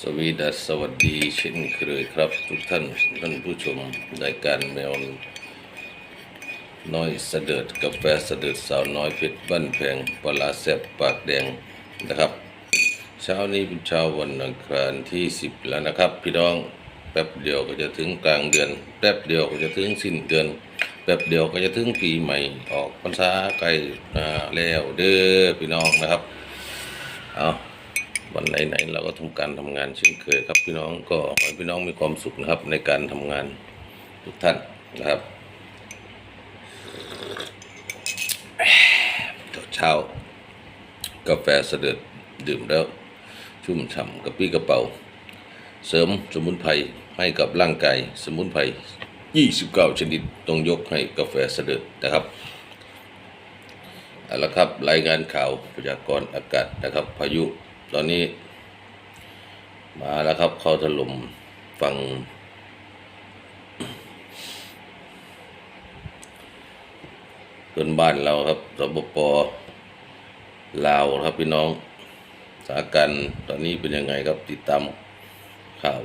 สวีดัสสวัสดีเช่นเคยครับ ทุกท่านท่านผู้ชมรายการแมวน้อยเสด็จกาแฟเสด็จสาวน้อยเพชรบ้านแพงปลาแซบปากแดงนะครับ เช้านี้เป็นเช้าวันอังคารที่ 10 แล้วนะครับ พี่น้องแป๊บเดียวก็จะถึงกลางเดือน แป๊บเดียวก็จะถึงสิ้นเดือนแป๊บเดียวก็จะถึงปีใหม่ออกพรรษาใกล้แล้วเด้อพี่น้องนะครับเอา วันไหนๆเราก็ทำการทำงานเช่นเคยครับพี่น้องก็ขอให้พี่น้องมีความสุขนะครับ ในการทำงานทุกท่านนะครับเช้ากาแฟเสด็จดื่มแล้ว ชุ่มฉ่ำกระปี้กระเป๋า เสริมสมุนไพรให้กับร่างกายสมุนไพร29 ชนิดต้องยกให้กาแฟเสด็จนะครับเอาละครับรายงานข่าวพยากรณ์อากาศนะครับ พายุ ตอนนี้ มาแล้วครับ เข้าถล่มฝั่งเพื่อนบ้านเราครับสปปลาวครับพี่น้องสถานการณ์ตอนนี้เป็นยังไงครับติดตามข่าว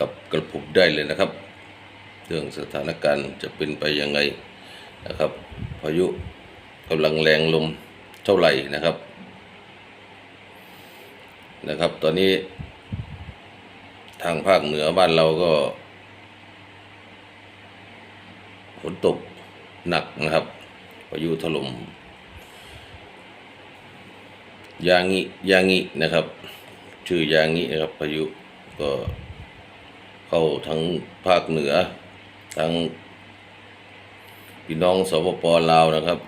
กับกระผมได้เลยนะครับ เรื่องสถานการณ์จะเป็นไปยังไงนะครับ พายุกำลังแรงลมเท่าไหร่นะครับ นะครับ ตอนนี้ ทางภาคเหนือบ้านเราก็ฝนตกหนักนะครับพายุถล่มยางิยางินะครับ ชื่อยางินะครับพายุก็เข้าทั้งภาคเหนือ ทั้งพี่น้องสปปลาวนะครับ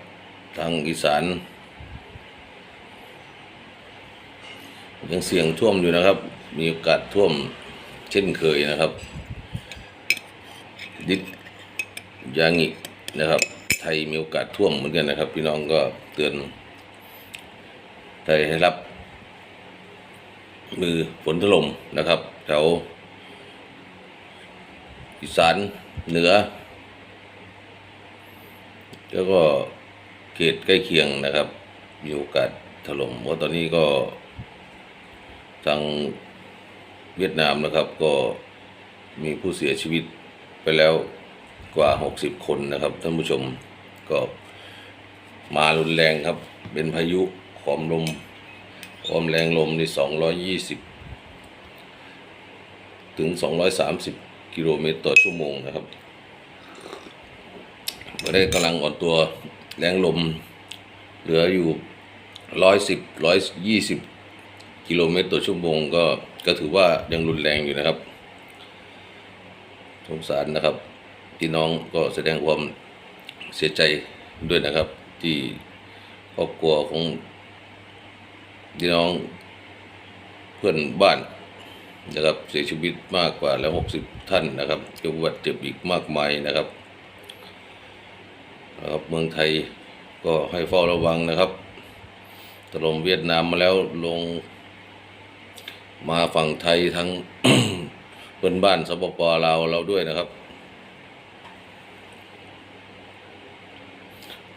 ทางอีสาน ยังเสี่ยงท่วมอยู่นะครับ มีโอกาสท่วมเช่นเคยนะครับ ดิดยางินะครับ ไทยมีโอกาสท่วมเหมือนกันนะครับ พี่น้องก็เตือนได้ให้รับ มือฝนถล่มนะครับแถวอีสานเหนือ แล้วก็เขตใกล้เคียงนะครับ มีโอกาสถล่มเพราะตอนนี้ก็ ทางเวียดนามนะครับก็มีผู้เสียชีวิตไปแล้วกว่า 60 คนนะครับท่านผู้ชมก็มารุนแรงครับ เป็นพายุความลมความแรงลมในี่220 ถึง 230 กิโลเมตรต่อชั่วโมงนะครับเมื่อได้กำลังอ่อนตัวแรงลมเหลืออยู่ 110 120 กิโลเมตรต่อชั่วโมงก็ก็ถือว่ายังรุนแรงอยู่นะครับสงสารนะครับพี่น้องก็แสดงความเสียใจด้วยนะครับ ที่ครอบครัวของพี่น้องเพื่อนบ้านนะครับเสียชีวิตมากกว่าแล้วหกสิบท่านนะครับเจ็บวัดเจ็บอีกมากมายนะครับนะครับ เมืองไทยก็ให้เฝ้าระวังนะครับถล่มเวียดนามมาแล้วลง มาฝั่งไทยทั้งเพื่อนบ้านสปปลาวเราด้วยนะครับ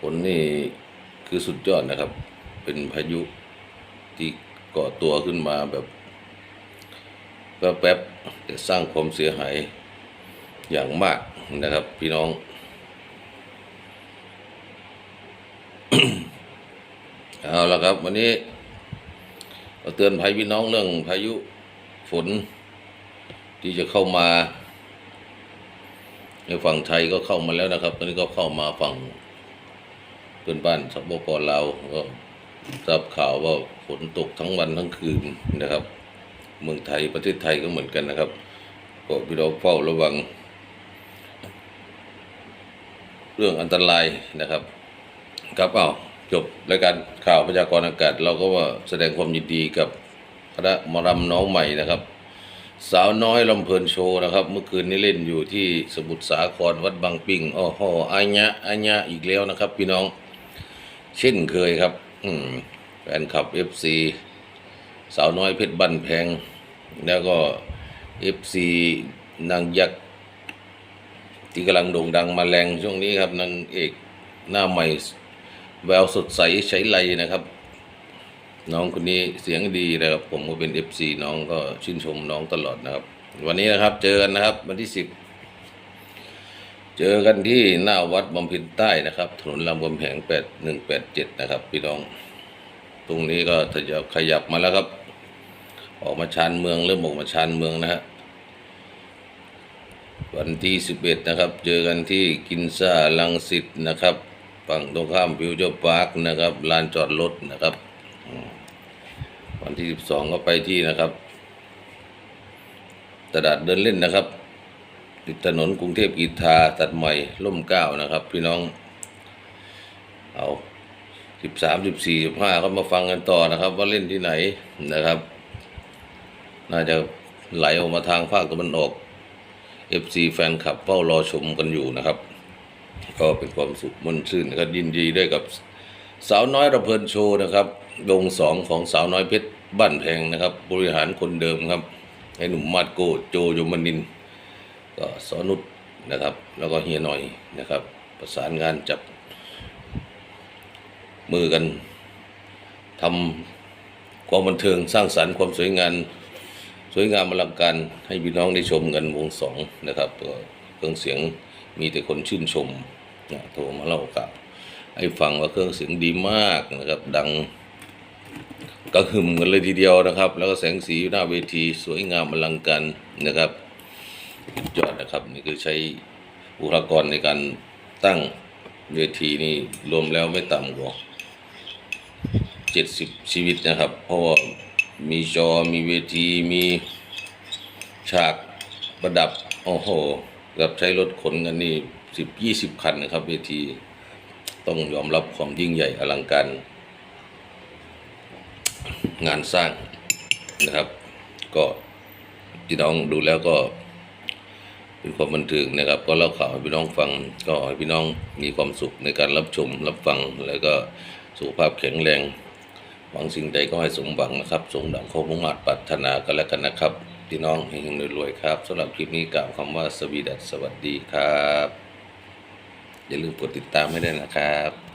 ผลนี่คือสุดยอดนะครับ เป็นพายุที่ก่อตัวขึ้นมาแบบแป๊บๆจะสร้างความเสียหายอย่างมากนะครับ พี่น้อง เอาละครับ วันนี้ เตือนภัยพี่น้องเรื่องพายุฝน ที่จะเข้ามา ในฝั่งไทยก็เข้ามาแล้วนะครับ ตอนนี้ก็เข้ามาฝั่งเพื่อนบ้านสปปลาวก็ทราบข่าวว่าฝนตกทั้งวันทั้งคืนนะครับ เมืองไทยประเทศไทยก็เหมือนกันนะครับก็พี่น้องเฝ้าระวัง เรื่องอันตรายนะครับครับเอา จบรายการข่าวพยากรณ์อากาศ เราก็ว่าแสดงความยินดีกับคณะมรำน้องใหม่นะครับ สาวน้อยลำเพลินโชว์นะครับ เมื่อคืนนี้เล่นอยู่ที่สมุทรสาครวัดบางปิงโอ้โหอัญญะอัญญะอีกแล้วนะครับ พี่น้อง เช่นเคยครับ อืมแฟนคลับเอฟซีสาวน้อยเพชรบันแพง แล้วก็เอฟซีนางยักษ์ที่กำลังโด่งดังมาแรงช่วงนี้ครับนางเอกหน้าใหม่ แววสดใสใช้ไรนะครับ น้องคนนี้เสียงดีนะครับ ผมก็เป็นเอฟซีน้องก็ชื่นชมน้องตลอดนะครับ วันนี้นะครับเจอกันนะครับ วันที่สิบเจอกันที่หน้าวัดบำเพ็ญใต้นะครับถนนลำบำแหงแปดหนึ่งแปดเจ็ดนะครับ พี่น้อง ตรงนี้ก็ทยอยขยับมาแล้วครับ ออกมาชานเมืองเริ่มออกมาชานเมืองนะฮะวันที่สิบเอ็ดนะครับ เจอกันที่กินซ่าลังสิตนะครับ ฝั่งตรงข้ามฟิวเจอร์พาร์คนะครับลานจอดรถนะครับวันที่12ก็ไปที่นะครับ ตลาดเดินเล่นนะครับ ติดถนนกรุงเทพกีทาตัดใหม่ร่มเก้านะครับ พี่น้อง เอา13 14 15ก็มาฟังกันต่อนะครับ ว่าเล่นที่ไหนนะครับ น่าจะไหลออกมาทางภาคตะวันออก FC แฟนคลับเฝ้ารอชมกันอยู่นะครับ ก็เป็นความสุขมนชื่นนะครับยินดีด้วยกับสาวน้อยระเพลินโชว์นะครับวงสองของสาวน้อยเพชรบ้านแพงนะครับ บริหารคนเดิมครับไอ้หนุ่มมาดโกโจโยมนิน ก็สอนุชนะครับ แล้วก็เฮียหน่อยนะครับ ประสานงานจับมือกันทำความบันเทิงสร้างสรรค์ความสวยงามสวยงามอลังการให้พี่น้องได้ชมกันวงสองนะครับก็ เครื่องเสียงมีแต่คนชื่นชมนะโทรมาเล่าข่าวให้ฟังว่าเครื่องเสียงดีมากนะครับ ดังกระหึ่มกันเลยทีเดียวนะครับ แล้วก็แสงสีหน้าเวทีสวยงามอลังการนะครับยอดนะครับนี่คือใช้อุปกรณ์ในการตั้งเวทีนี่รวมแล้วไม่ต่ำกว่าเจ็ดสิบชีวิตนะครับ เพราะว่ามีจอมีเวทีมีฉากประดับ โอ้โห กับใช้รถขนกันนี่สิบยี่สิบคันนะครับเวทีต้องยอมรับความยิ่งใหญ่อลังการ งานสร้างนะครับ ก็พี่น้องดูแล้วก็ เป็นความบันเทิงนะครับ ก็เล่าข่าวให้พี่น้องฟัง ก็ให้พี่น้องมีความสุขในการรับชมรับฟังแล้วก็สุขภาพแข็งแรงหวังสิ่งใดก็ให้สมหวังนะครับ สมดังความมุ่งมั่นปรารถนากันแล้วกันนะครับ พี่น้องเฮงรวยๆครับสำหรับคลิปนี้กล่าวคำว่าสวีดัสสวัสดีครับ อย่าลืมกดติดตามให้ด้วยนะครับ